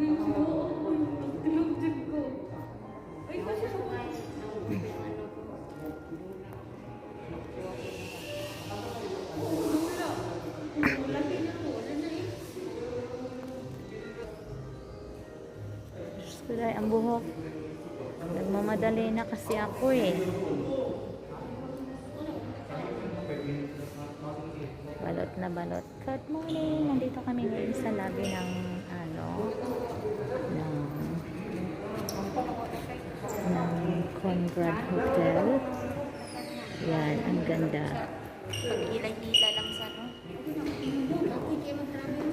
Medyo ako yung pagdilog-dib ko. Ay, kasi ako. Kulay ang buhok. Nagmamadali na kasi ako eh. Balot na balot. Good morning! Nandito kami ngayon sa labi ng Conrad Hotel. Yan, ang ganda. Pag-ilay-ilay lang sa ano. Ako na,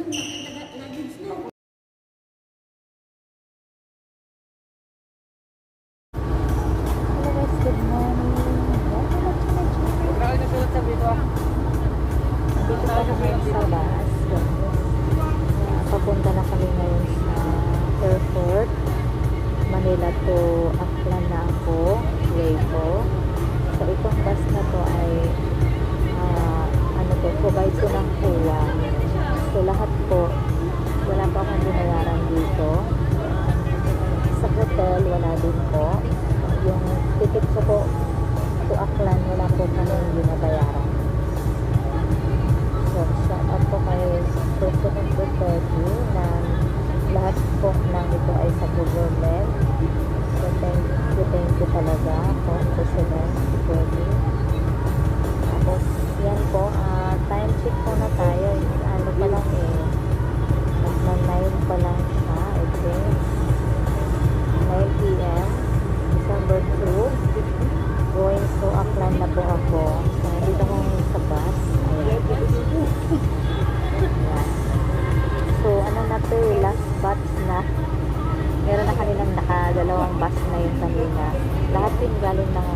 last batch na. Meron na kanilang nakadalawang batch na yung kanina. Lahat yung galing ng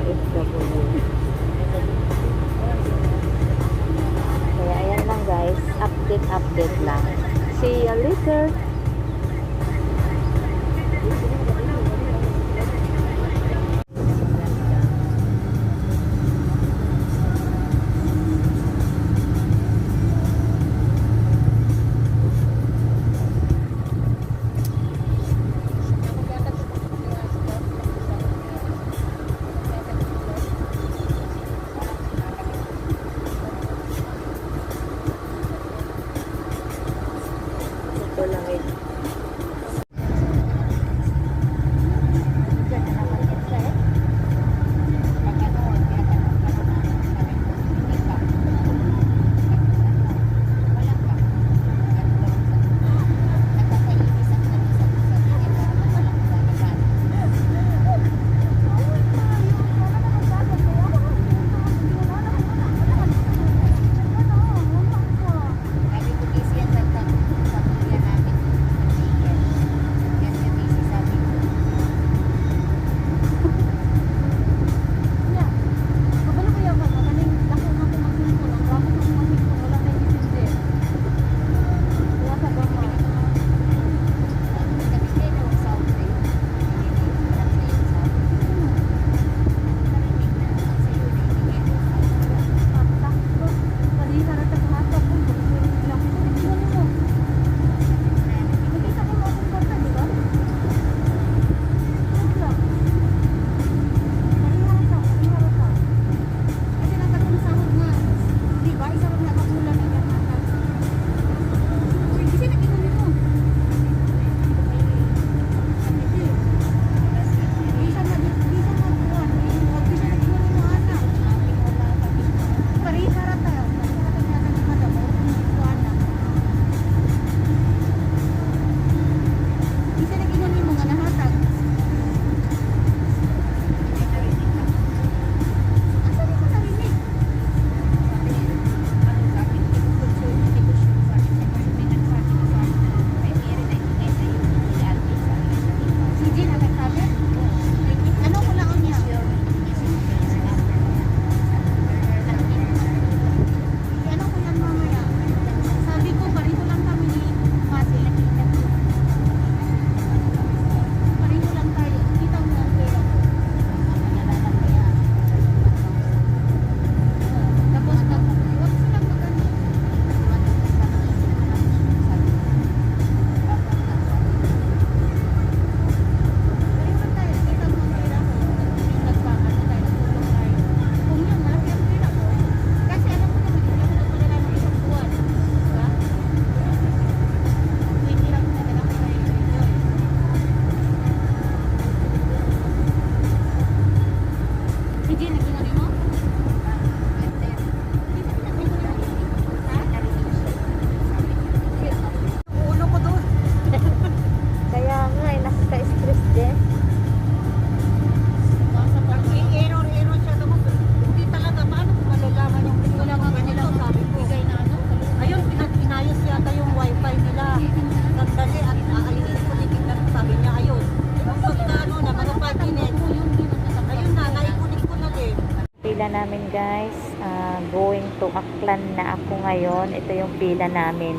guys. Ah, going to Aklan na ako ngayon. Ito yung pila namin.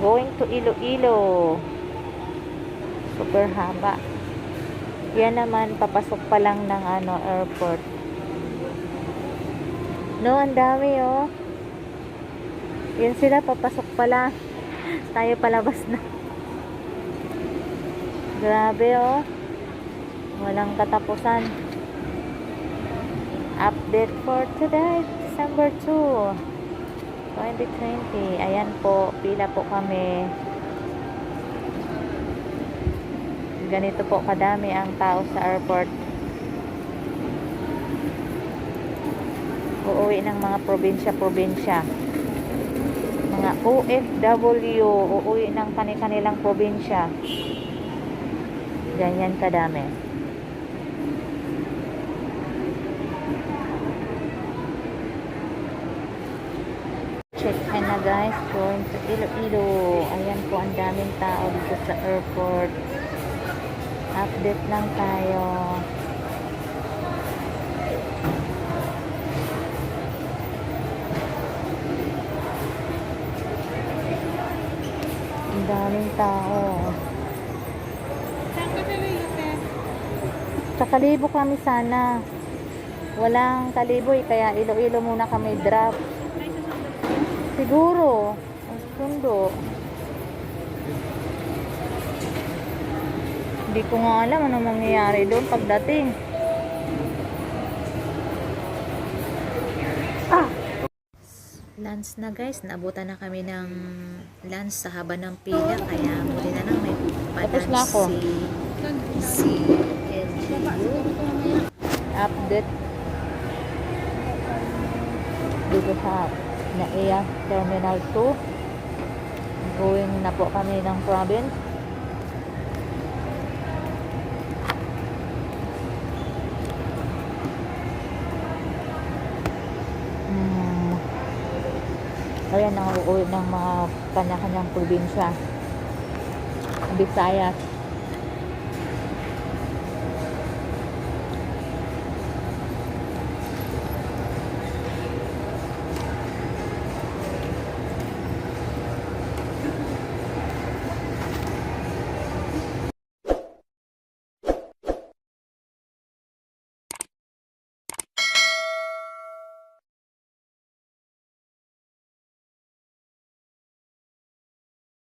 Going to Iloilo. Super haba. Yan naman, papasok pa lang ng ano, airport. No, ang dami oh. Yan sila, papasok pala. Tayo palabas na. Grabe oh. Walang katapusan. Update for today, December 2, 2020. Ayan po, pila po kami. Ganito po kadami ang tao sa airport. Uuwi ng mga probinsya-probinsya. Mga OFW, uuwi ng kani-kanilang probinsya. Ganyan kadami. Na guys, going to Iloilo. Ayan po, ang daming tao dito sa airport. Update lang tayo. Ang daming tao. Sa Kalibo kami sana. Walang Kaliboy, kaya Iloilo muna kami drop. Siguro. Ang sundo. Hindi ko nga alam ano mangyayari doon pagdating. Ah! Lunch na guys, naabutan na kami ng lunch sa haba ng pila kaya muli na lang may Tapos na ako. si si LGU update dito sa NAIA Terminal 2 going na po kami ng province. Hmm. ayan ang uuwi ng mga kanya-kanyang probinsya. Visayas